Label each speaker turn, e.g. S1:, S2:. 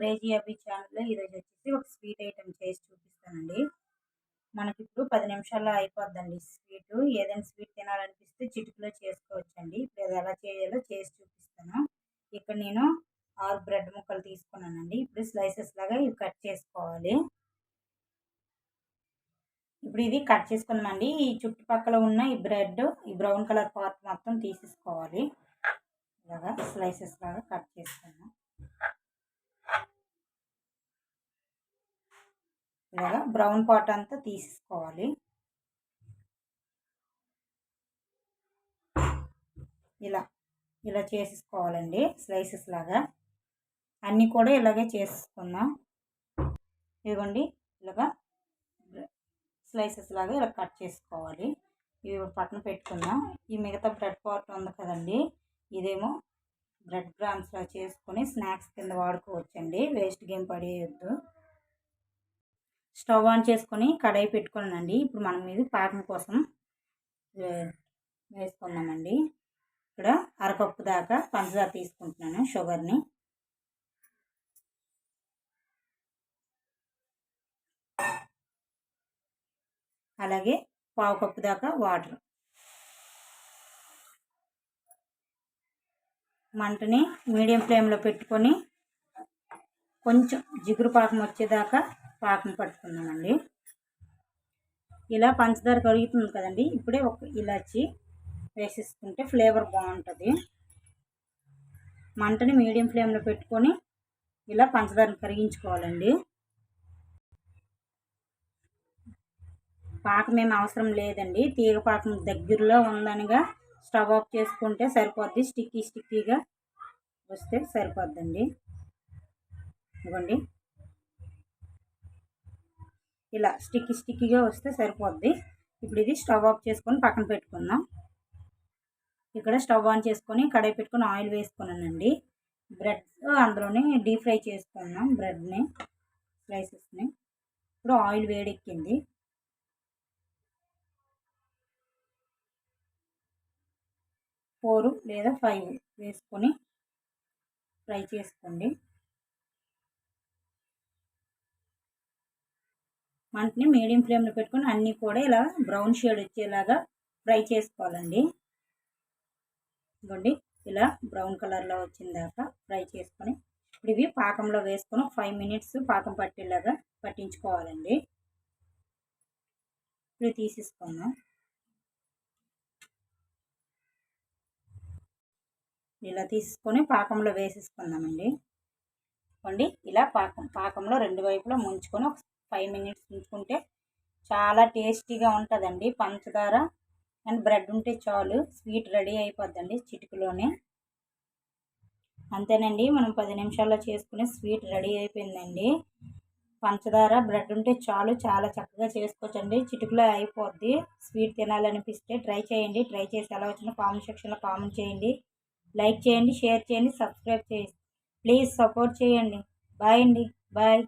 S1: Crazy అబీ ఛానల్లో ఈరోజు వచ్చేసి ఒక స్వీట్ ఐటెం చేసి చూపిస్తానండి. మనకి ఇప్పుడు పది నిమిషాల్లో అయిపోద్దండి స్వీట్. ఏదైనా స్వీట్ తినాలనిపిస్తే చిటుకులో చేసుకోవచ్చండి. ఇప్పుడు అది ఎలా చేయాలో చేసి చూపిస్తాను. ఇక్కడ నేను ఆరు బ్రెడ్ ముక్కలు తీసుకున్నానండి. ఇప్పుడు స్లైసెస్ లాగా ఇవి కట్ చేసుకోవాలి. ఇప్పుడు ఇది కట్ చేసుకున్నామండి ఈ చుట్టుపక్కల ఉన్న ఈ బ్రెడ్ ఈ బ్రౌన్ కలర్ పార్ట్ మొత్తం తీసేసుకోవాలి. ఇలాగా స్లైసెస్ లాగా కట్ చేసుకున్నాం ఇలాగా బ్రౌన్ పార్ట్ అంతా తీసుకోవాలి ఇలా ఇలా చేసేసుకోవాలండి స్లైసెస్ లాగా. అన్నీ కూడా ఇలాగే చేసుకుందాం ఇదిగోండి ఇలాగా స్లైసెస్ లాగా ఇలా కట్ చేసుకోవాలి. ఇవి పక్కన పెట్టుకుందాం. ఈ మిగతా బ్రెడ్ పార్ట్ ఉంది కదండి ఇదేమో బ్రెడ్ గ్రామ్స్లా చేసుకొని స్నాక్స్ కింద వాడుకోవచ్చండి వేస్ట్ గేమ్ పడేయద్దు. స్టవ్ ఆన్ చేసుకొని కడాయి పెట్టుకున్నానండి. ఇప్పుడు మనం ఇది పాకం కోసం వేసుకుందామండి. ఇక్కడ అరకప్పు దాకా పంచదార తీసుకుంటున్నాను షుగర్ని. అలాగే పావు కప్పు దాకా వాటర్. మంటని మీడియం ఫ్లేమ్లో పెట్టుకొని కొంచెం జిగురు పాకం వచ్చేదాకా పాకం పట్టుకుందామండి ఇలా పంచదార కరుగుతుంది కదండి. ఇప్పుడే ఒక ఇలాచి వేసేసుకుంటే ఫ్లేవర్ బాగుంటుంది. మంటని మీడియం ఫ్లేమ్లో పెట్టుకొని ఇలా పంచదారను కరిగించుకోవాలండి. పాకం మేము అవసరం లేదండి. తీగ పాకం దగ్గరలో ఉందనగా స్టవ్ ఆఫ్ చేసుకుంటే సరిపోద్ది. స్టిక్కీ స్టిక్కీగా వస్తే సరిపోద్దండి. ఇవ్వండి. ఇలా స్టిక్కీ స్టిక్కీగా వస్తే సరిపోద్ది. ఇప్పుడు ఇది స్టవ్ ఆఫ్ చేసుకొని పక్కన పెట్టుకుందాం. ఇక్కడ స్టవ్ ఆన్ చేసుకొని కడాయి పెట్టుకొని ఆయిల్ వేసుకున్నానండి. బ్రెడ్ అందులోనే డీప్ ఫ్రై చేసుకున్నాం బ్రెడ్ని స్లైసెస్ని. ఇప్పుడు ఆయిల్ వేడెక్కింది. ఫోర్ లేదా ఫైవ్ వేసుకొని ఫ్రై చేసుకోండి. మంటని మీడియం ఫ్లేమ్లో పెట్టుకొని అన్నీ కూడా ఇలా బ్రౌన్ షేడ్ వచ్చేలాగా ఫ్రై చేసుకోవాలండి. ఇదిగోండి ఇలా బ్రౌన్ కలర్లో వచ్చిన దాకా ఫ్రై చేసుకొని ఇప్పుడు ఇవి పాకంలో వేసుకొని ఫైవ్ మినిట్స్ పాకం పట్టేలాగా పట్టించుకోవాలండి. ఇప్పుడు తీసేసుకుందాం. ఇలా తీసుకొని పాకంలో వేసేసుకుందామండి. ఇవ్వండి ఇలా పాకం పాకంలో రెండు వైపులా ముంచుకొని ఒక ఫైవ్ మినిట్స్ ఉంచుకుంటే చాలా టేస్టీగా ఉంటుందండి పంచదార అండ్ బ్రెడ్ ఉంటే చాలు స్వీట్ రెడీ అయిపోద్దండి చిటికలోనే. అంతేనండి మనం పది నిమిషాల్లో చేసుకునే స్వీట్ రెడీ అయిపోయిందండి. పంచదార బ్రెడ్ ఉంటే చాలు చాలా చక్కగా చేసుకోవచ్చండి. చిటుకులో అయిపోద్ది. స్వీట్ తినాలనిపిస్తే ట్రై చేయండి. ట్రై చేసి ఎలా వచ్చినా కామెంట్ సెక్షన్లో కామెంట్ చేయండి. లైక్ చేయండి షేర్ చేయండి సబ్స్క్రైబ్ చేయండి. ప్లీజ్ సపోర్ట్ చేయండి. బాయ్ అండి. బాయ్.